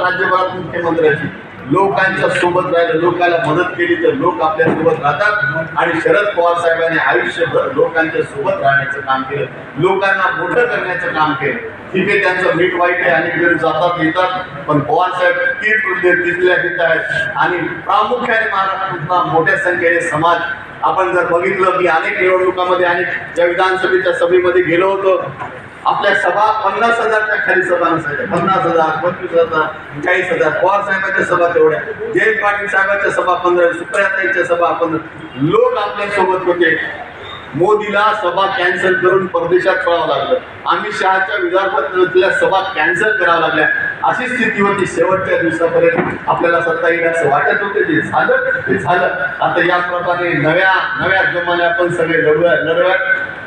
राज्यभरात मुख्यमंत्र्यांची लोकांच्या सोबत राहिलं लोकांना मदत केली तर लोक आपल्यासोबत राहतात आणि शरद पवार साहेबांनी आयुष्यभर लोकांच्या सोबत राहण्याचं काम केलं लोकांना मोठं करण्याचं काम केलं ठीक आहे त्यांचं मीठ वाईट आहे आणि वेळ जातात येतात पण पवार साहेब तीच वृद्ध तिथल्या तिथं आहेत आणि प्रामुख्याने महाराष्ट्रातला मोठ्या संख्येने समाज आपण जर बघितलं की अनेक निवडणुकामध्ये आणि ज्या विधानसभेच्या सभेमध्ये गेलो होतो आपल्या सभा पन्नास हजारच्या खाली सभा नसायच्या. पन्नास हजार पंचवीस हजार चाळीस हजार. पवार साहेबांच्या सभा तेवढ्या. जयंत पाटील साहेबांच्या सभा पंधरा सुप्रियाताईच्या सभा पंधरा. लोक आपल्यासोबत होते. मोदीला सभा कॅन्सल करून परदेशात पळावं लागलं. आम्ही शहाच्या विधानपत्रातल्या सभा कॅन्सल कराव्या लागल्या. अशी स्थिती होती. शेवटच्या दिवसापर्यंत आपल्याला सत्ता येईल असं वाटत होते. जे झालं ते झालं. आता याप्रमाणे नव्या नव्या जोमाने आपण सगळे लढूया लढूया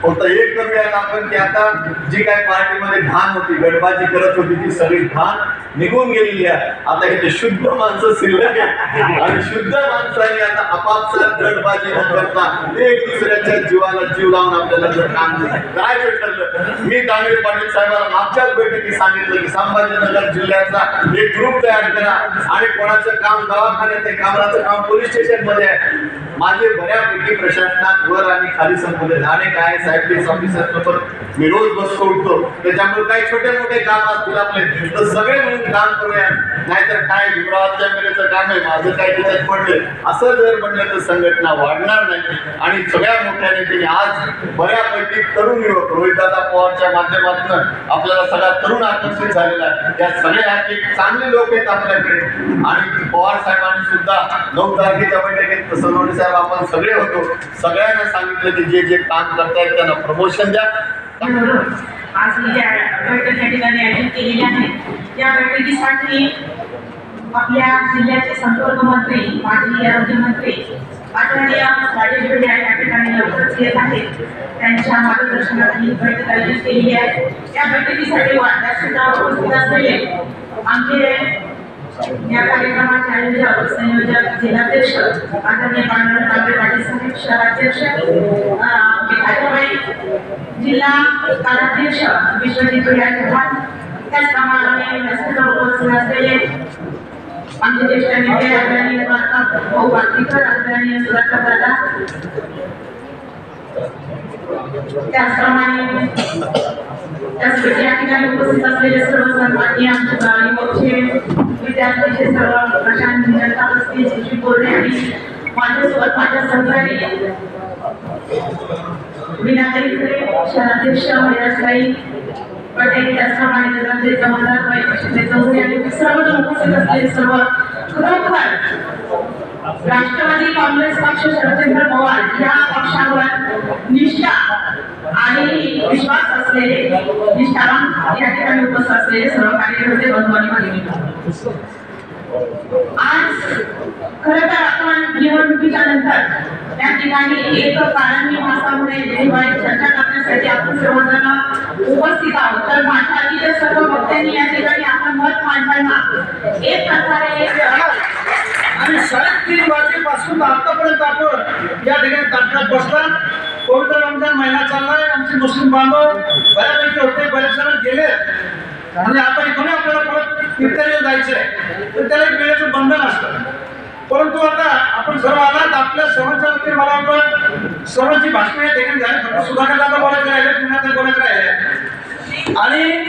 फक्त एक करूयात आपण की आता जी काय पार्टीमध्ये घाण होती गडबाजी करत होती ती सगळी घाण निघून गेलेली आहे. आता इथे शुद्ध माणसं शिल्लक आहे आणि शुद्ध माणसाने आता आपापसात गडबाजी न करता एक दुसऱ्याच्या जीवाला जीव लावून आपल्याला जर काम काय ठरलं मी दानवे पाटील साहेबांना मागच्याच बैठकीत सांगितलं की संभाजीनगर जिल्ह्याचा एक ग्रुप तयार करा आणि कोणाचं काम दवाखान्यात आहे कामाचं काम पोलीस स्टेशनमध्ये आहे. माझे बऱ्यापैकी प्रशासनात वर आणि खाली संपले. झाले काय साहेब पोलीस ऑफिसर सोबत मी रोज बसतो उठतो. त्याच्यामुळे काही छोटे मोठे काम असतील आपले. तर सगळे मिळून काम करूया. नाहीतर काय भीमरावाच्या मेरेचं काम आहे माझं काय त्याच्यात पडले असं जर म्हणलं तर संघटना वाढणार नाही. आणि सगळ्या मोठ्या नेत्यांनी आज बऱ्यापैकी तरुण युवक रोहितदादा पवारच्या माध्यमातून आपल्याला सगळा तरुण आकर्षित झालेला आहे. त्या सगळ्या एक चांगले लोक आहेत आपल्याकडे. आणि पवार साहेबांनी सुद्धा नऊ तारखेच्या बैठकीत सोनवणे साहेब आपण सगळे होतो. सगळ्यांना सांगितलं की जे जे काम करतायत त्यांना प्रमोशन द्या. आज ज्या या ठिकाणी आयोजित आहे त्या बैठकीसाठी आपल्या जिल्ह्याचे संपर्क मंत्री माजी आरोग्यमंत्री आदरणीय राजेश भेटे या ठिकाणी लवकरच येत आहेत. त्यांच्या मार्गदर्शनाखाली ही बैठक आयोजित केलेली आहे. या बैठकीसाठी सुद्धा उपस्थित आमचे या कार्यक्रमाचे आयोजक संयोजक जिल्हाध्यक्ष आदरणीय पांडुरंग पाटील साहेब शहराध्यक्ष जिल्हा कार्याध्यक्ष विश्वजित चव्हाण त्याचप्रमाणे व्यासपीठावर उपस्थित असलेले आमचे ज्येष्ठ नेते आदरणीय भाऊ आदरणीय सुधाकर दादा त्याचप्रमाणे या ठिकाणी उपस्थित असलेले सर्व सन्माननीय आमचे युवकचे सर्व प्रशांत जनता बसतील सुशील बोर्डे आणि माझ्यासोबत माझ्या सहकारी शहराध्यक्ष पटेल त्याचप्रमाणे जमादार वैभव चौधरी आणि सर्व उपस्थित असलेले सर्व खरोखर राष्ट्रवादी काँग्रेस पक्ष शरदचंद्र पवार या पक्षावर निष्ठा आणि विश्वास असलेले निष्ठावान या ठिकाणी उपस्थित असलेले सर्व कार्यकर्ते बंधू आणि भगिनी. आज खर तर आपण निवडणुकीच्या नंतर त्या ठिकाणी एक कारण मासामुळे चर्चा करण्यासाठी आपण सर्वजण उपस्थित आहोत. तर भारतातील सर्व वक्त्यांनी या ठिकाणी आपण मत मांडताना एक प्रकारे आणि साडेतीन वाजेपासून आतापर्यंत आपण या ठिकाणी ताटकात बसला पवित्र रमजान महिना चाललाय? आमचे मुस्लिम बांधव बऱ्यापैकी होते बरेच जण गेले. आणि आता इथून आपल्याला परत इत्यादी जायचंय. तर त्याला एक वेळेचं बंधन असतं. परंतु आता आपण सर्व आलात आपल्या सर्वांच्या वतीने मला वाटतं सर्वांची भाषणं या ठिकाणी झाली फक्त सुधाकर दादा बोलायचे राहिले पुण्यात बोलायचे राहिले. आणि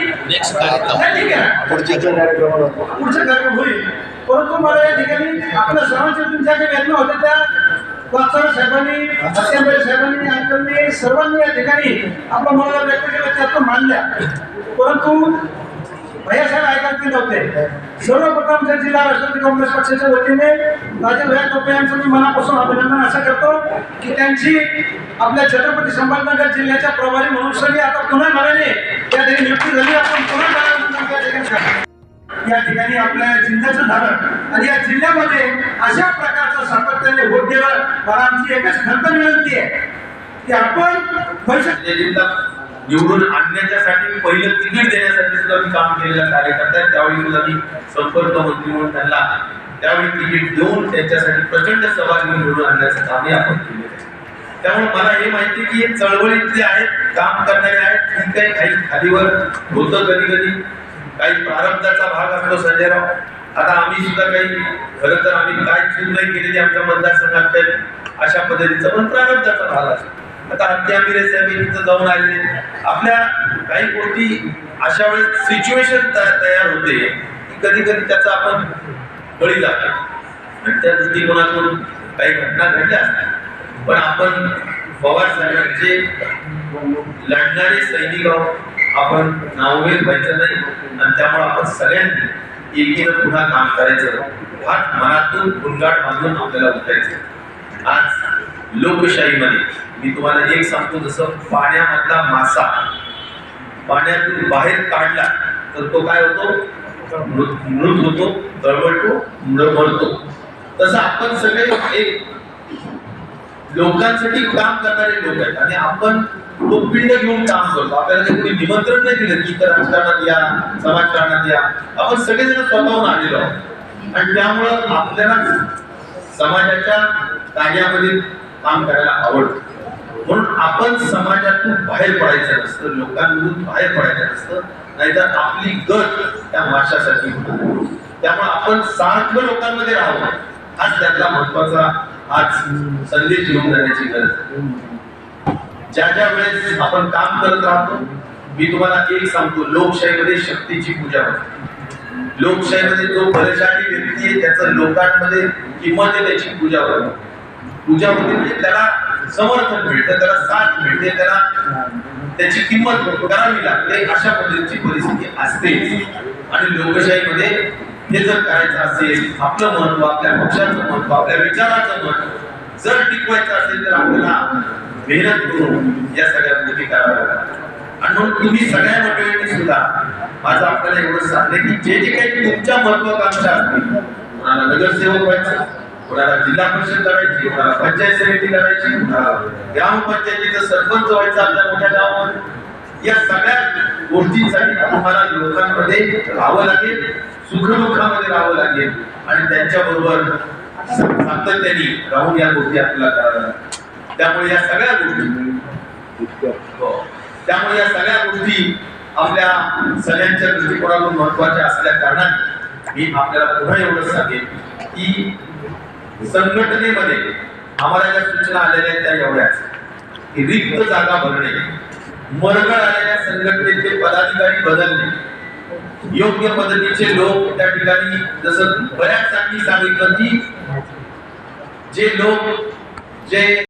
ठीक आहे. पुढच्या कार्यक्रम होईल. परंतु मला या ठिकाणी आपल्या सर्वांच्या तुमच्या ज्या वेदना होत्या त्या वाचाळ साहेबांनी हत्याबाई साहेबांनी अंकलनी सर्वांनी या ठिकाणी आपला मनाला व्यक्त केलं त्यातून मांडल्या परंतु भैयासाहेब ऐकत नव्हते. सर्वप्रथम त्या जिल्हा राष्ट्रवादी काँग्रेस पक्षाच्या वतीने राजे भैया टोपे यांचं मी मनापासून अभिनंदन असं करतो की त्यांची आपल्या छत्रपती संभाजीनगर जिल्ह्याच्या प्रभारी म्हणून सगळी आता पुन्हा नव्याने त्या ठिकाणी नियुक्ती झाली. आपण पुन्हा या ठिकाणी आपल्या जिल्ह्याचं झालं आणि या जिल्ह्यामध्ये अशा प्रकारचं सातत्याने होत गेलं मला आमची एकच खंत विनंती आहे की आपण भविष्यात म्हणजे जिल्हा निवडून आणण्याच्यासाठी पहिलं तिकीट देण्यासाठी सुद्धा मी काम केलेल्या कार्यकर्ता आहे त्यावेळी सुद्धा मी संपर्क मंत्री म्हणून त्यांना त्यावेळी तिकीट देऊन त्यांच्यासाठी प्रचंड सभा घेऊन निवडून आणण्याचं कामही आपण केलेलं आहे. त्यामुळे मला हे माहिती की हे चळवळीतले आहेत काम करणारे आहेत ठीक आहे काही खालीवर होतं कधी कधी काही प्रारब्धाचा भाग असतो संजयराव. आता आम्ही सुद्धा काही खरं तर आम्ही काय चूक नाही केलेली आमच्या मतदारसंघात काही अशा पद्धतीचा पण प्रारब्धाचा भाग असतो. आता हत्या मिरे साहेब तिथं जाऊन आलेले आपल्या काही गोष्टी अशा वेळेस सिच्युएशन तयार होते की कधी कधी त्याचा आपण बळी जातो आणि त्या दृष्टिकोनातून काही घटना घडल्या असतात पण आपण पवार साहेबांचे लढणारे सैनिक आहोत. आपण नावभेद व्हायचं नाही आणि त्यामुळे आपण सगळ्यांनी एकीनं पुन्हा काम करायचं. हात मनातून गुणगाट बांधून आपल्याला उठायचं. आज लोकशाहीमध्ये मी तुम्हाला एक सांगतो जसं पाण्यामधला मासा पाण्यातून बाहेर काढला तर तो काय होतो? मृत मृत होतो तळवळतो मरतो. तसं आपण सगळे एक लोकांसाठी काम करणारे लोक आहेत. आणि आपण तो पिंड घेऊन काम करतो. आपल्याला कोणी निमंत्रण नाही दिलं की इतर राजकारणात या समाजकारणात या. आपण सगळेजण स्वतःहून आलेलो आहोत. आणि त्यामुळं आपल्याला समाजाच्या कार्यामध्ये काम करायला आवडतं. म्हणून आपण समाजातून बाहेर पडायचं नसतं लोकांमधून बाहेर पडायचं नसतं नाहीतर आपली गत त्या माशासाठी त्यामुळे आपण सार्थ लोकांमध्ये राहावं हाच त्यातला महत्त्वाचा आज संदेश घेऊन जाण्याची गरज आहे. ज्या ज्या वेळेस आपण काम करत राहतो मी तुम्हाला एक सांगतो लोकशाहीमध्ये शक्तीची पूजा होते. लोकशाहीमध्ये जो बलशाली व्यक्ती आहे त्याचं लोकांमध्ये किंमत आहे त्याची पूजा होते. पूजा होते म्हणजे त्याला समर्थन मिळतं त्याला साथ मिळते त्याला त्याची किंमत करावी लागते अशा पद्धतीची परिस्थिती असते. आणि लोकशाहीमध्ये हे जर करायचं असेल आपलं महत्त्व आपल्या पक्षाचं महत्त्व आपल्या विचाराचं महत्त्व जर टिकवायचं असेल तर आपल्याला मेहनत करून या सगळ्या गोष्टी कराव्या लागतात. आणि म्हणून तुम्ही सगळ्या मंडळींनी सुद्धा माझं आपल्याला एवढं सांगते की जे जे काही तुमच्या महत्वाकांक्षा असतील कोणाला नगरसेवक व्हायचं कोणाला जिल्हा परिषद करायची कोणाला पंचायत समिती करायची कोणाला ग्रामपंचायतीचं सरपंच व्हायचं आपल्या मोठ्या गावामध्ये या सगळ्या गोष्टींसाठी तुम्हाला लोकांमध्ये राहावं लागेल सुखदुःखामध्ये राहावं लागेल. आणि त्यांच्या बरोबर सातत्याने राहून या गोष्टी आपल्याला कराव्या लागतात त्यामुळे या सगळ्या गोष्टी हो. त्यामुळे या सगळ्या गोष्टी आपल्या सगळ्यांच्या दृष्टिकोनातून महत्त्वाच्या असल्या कारणाने मी आपल्याला पुन्हा एवढंच सांगेन की संघटनेमध्ये आम्हाला ज्या सूचना आलेल्या आहेत त्या एवढ्याच. की रिक्त जागा भरणे मरगळ आलेल्या संघटनेचे पदाधिकारी बदलणे. योग्य पद्धतीचे लोक त्या ठिकाणी जसं बऱ्याच सांगितलं की जे लोक जे